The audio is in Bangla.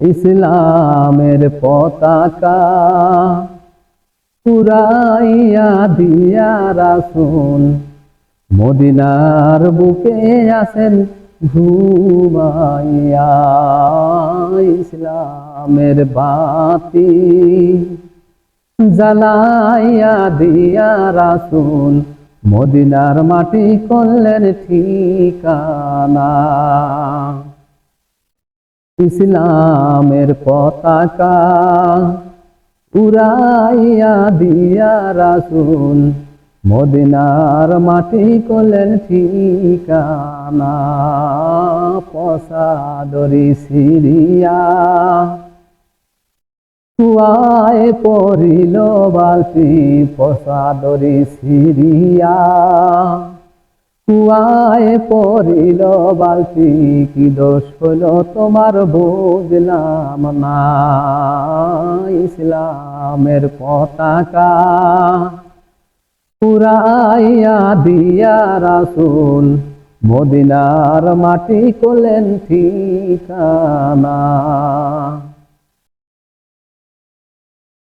ইসলামের পতাকা পুরাইয়া দিয়া রাসুল মদিনার বুকে আছেন ঘুমাইয়া। ইসলামের বাতি জ্বালাইয়া দিয়া রাসুল মদিনার মাটি করলেন ঠিকানা। ইসলামের পতাকা উড়াইয়া দিয়া রাসুল মদিনার মাটি করলেন ঠিকানা, পসাদরি সিরিয়া। কুয়ায় পড়িল বালতি, পসাদরি সিরিয়া। কুয়ায় পড়িল বালতি, কি দোষ হলো তোমার বুঝলাম না। ইসলামের পতাকা পুরাইয়া দিয়া রাসুল মদিনার মাটি করলেন ঠিকানা।